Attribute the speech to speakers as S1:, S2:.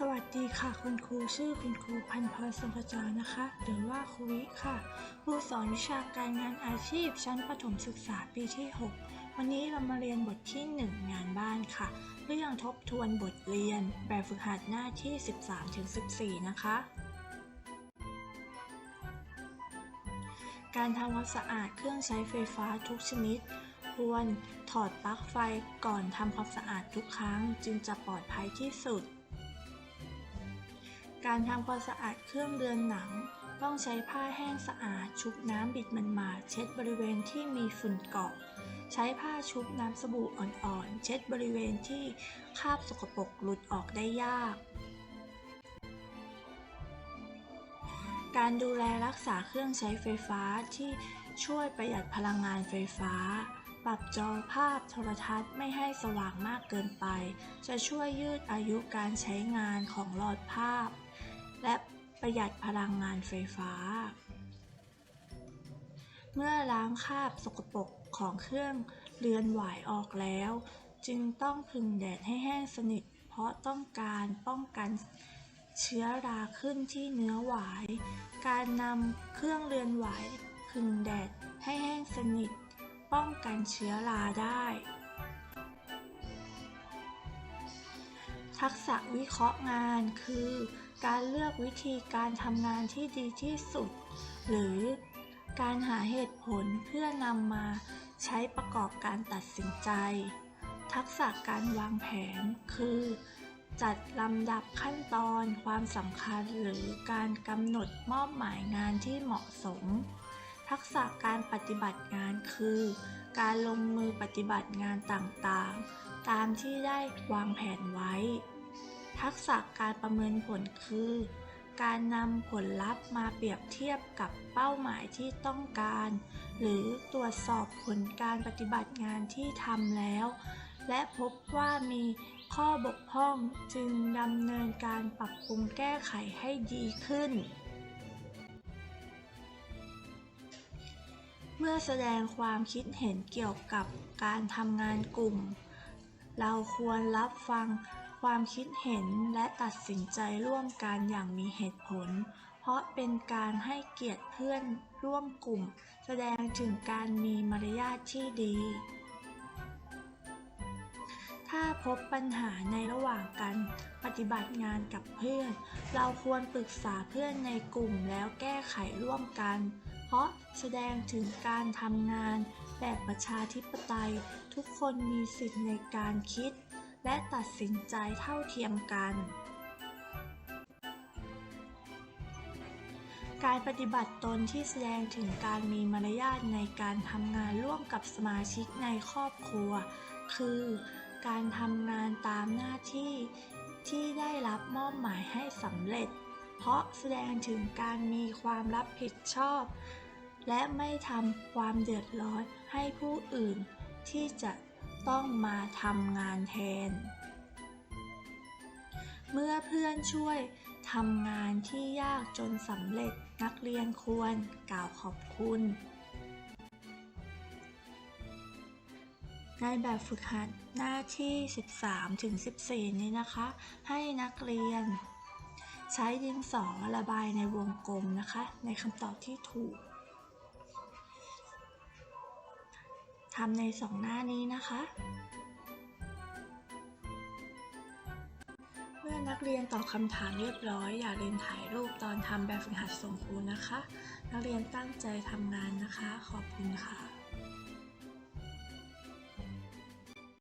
S1: สวัสดีค่ะ คุณครูชื่อคุณครูพันพรสมพจรนะคะ หรือว่าครูวิค่ะผู้สอนวิชาการงานอาชีพ ชั้นประถมศึกษาปีที่ 6 วันนี้เรามาเรียนบทที่ 1 งานบ้านค่ะ เรื่องทบทวนบทเรียน แบบฝึกหัดหน้าที่ 13-14 นะคะ การทำความสะอาดเครื่องใช้ไฟฟ้าทุกชนิดควรถอดปลั๊กไฟก่อนทำความสะอาดทุกครั้ง จึงจะปลอดภัยที่สุด การทำความสะอาดเครื่องเรือนหนัง ต้องใช้ผ้าแห้งสะอาด ชุบน้ำบิดมันมาเช็ดบริเวณที่มีฝุ่นเกาะ ใช้ผ้าชุบน้ำสบู่อ่อนๆ เช็ดบริเวณที่คราบสกปรกหลุดออกได้ยาก การดูแลรักษาเครื่องใช้ไฟฟ้าที่ช่วยประหยัดพลังงานไฟฟ้า ปรับจอภาพโทรทัศน์ไม่ให้สว่างมากเกินไป จะช่วยยืดอายุการใช้งานของหลอดภาพ และประหยัดพลังงานไฟฟ้า เมื่อล้างคราบสกปรกของเครื่องเรือนหวายออกแล้ว จึงต้องพึ่งแดดให้แห้งสนิท เพราะต้องการป้องกันเชื้อราขึ้นที่เนื้อหวาย การนำเครื่องเรือนหวายพึ่งแดดให้แห้งสนิท ป้องกันเชื้อราได้ ทักษะวิเคราะห์งานคือ การเลือกวิธีการทำงานที่ดีที่สุด หรือการหาเหตุผลเพื่อนำมาใช้ประกอบการตัดสินใจ ทักษะการวางแผนคือ จัดลำดับขั้นตอนความสำคัญหรือการกำหนดมอบหมายงานที่เหมาะสม ทักษะการปฏิบัติงานคือ การลงมือปฏิบัติงานต่างๆ ตามที่ได้วางแผนไว้ ทักษะการประเมินผลคือ การนำผลลัพธ์มาเปรียบเทียบกับเป้าหมายที่ต้องการ หรือตรวจสอบผลการปฏิบัติงานที่ทำแล้ว และพบว่ามีข้อบกพร่องจึงดำเนินการปรับปรุงแก้ไขให้ดีขึ้น เมื่อแสดงความคิดเห็นเกี่ยวกับการทำงานกลุ่ม เราควรรับฟังความคิดเห็นและตัดสินใจร่วมกันอย่างมีเหตุผล เพราะเป็นการให้เกียรติเพื่อนร่วมกลุ่ม แสดงถึงการมีมารยาทที่ดี ถ้าพบปัญหาในระหว่างการปฏิบัติงานกับเพื่อน เราควรปรึกษาเพื่อนในกลุ่มแล้วแก้ไขร่วมกัน เพราะแสดงถึงการทำงานแบบประชาธิปไตย ทุกคนมีสิทธิ์ในการคิด และตัดสินใจเท่าเทียมกัน การปฏิบัติตนที่แสดงถึงการมีมารยาทในการทำงานร่วมกับสมาชิกในครอบครัว คือการทำงานตามหน้าที่ที่ได้รับมอบหมายให้สำเร็จ เพราะแสดงถึงการมีความรับผิดชอบ และไม่ทำความเดือดร้อนให้ผู้อื่น ที่จะต้องมาทำงานแทน เมื่อเพื่อนช่วยทำงานที่ยากจนสำเร็จนักเรียนควรกล่าวขอบคุณ ในแบบฝึกหัดหน้าที่ 13ถึง14 นี้นะคะ ให้นักเรียน ใช้ดินสอระบายในวงกลมนะคะ ในคำตอบที่ถูกทำในสองหน้านี้นะคะ เมื่อนักเรียนตอบคำถามเรียบร้อย อย่าลืมถ่ายรูปตอนทำแบบฝึกหัดส่งครูนะคะ นักเรียนตั้งใจทำงานนะคะ ขอบคุณค่ะ